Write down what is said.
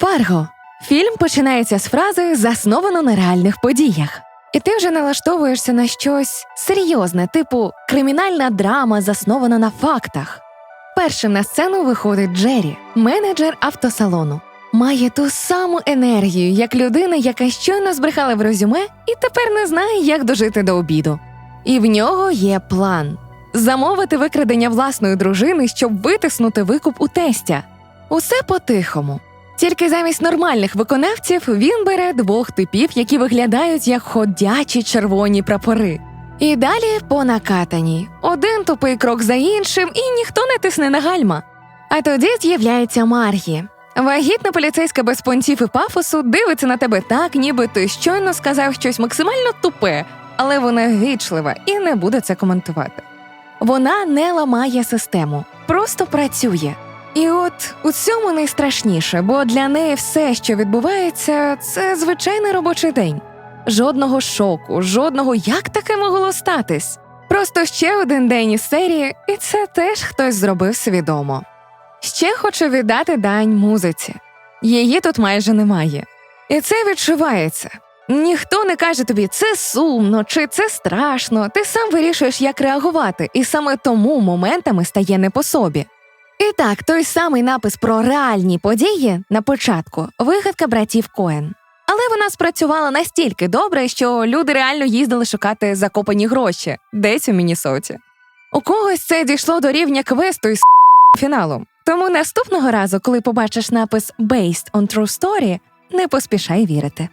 Фарго. Фільм починається з фрази засновано на реальних подіях. І ти вже налаштовуєшся на щось серйозне, типу кримінальна драма, заснована на фактах. Першим на сцену виходить Джері, менеджер автосалону. Має ту саму енергію, як людина, яка щойно збрехала в резюме і тепер не знає, як дожити до обіду. І в нього є план замовити викрадення власної дружини, щоб витиснути викуп у тестя. Усе по-тихому. Тільки замість нормальних виконавців він бере двох типів, які виглядають як ходячі червоні прапори. І далі по накатаній. Один тупий крок за іншим, і ніхто не тисне на гальма. А тоді з'являється Маргі. Вагітна поліцейська без понтів і пафосу дивиться на тебе так, ніби ти щойно сказав щось максимально тупе, але вона вічлива і не буде це коментувати. Вона не ламає систему, просто працює. І от у цьому найстрашніше, бо для неї все, що відбувається, це звичайний робочий день. Жодного шоку, жодного як таке могло статись. Просто ще один день із серії, і це теж хтось зробив свідомо. Ще хочу віддати дань музиці. Її тут майже немає. І це відчувається. Ніхто не каже тобі, це сумно чи це страшно. Ти сам вирішуєш, як реагувати, і саме тому моментами стає не по собі. І так, той самий напис про реальні події на початку вигадка братів Коен. Але вона спрацювала настільки добре, що люди реально їздили шукати закопані гроші десь у Мінісоті. У когось це дійшло до рівня квесту із фіналом. Тому наступного разу, коли побачиш напис «Based on True Story», не поспішай вірити.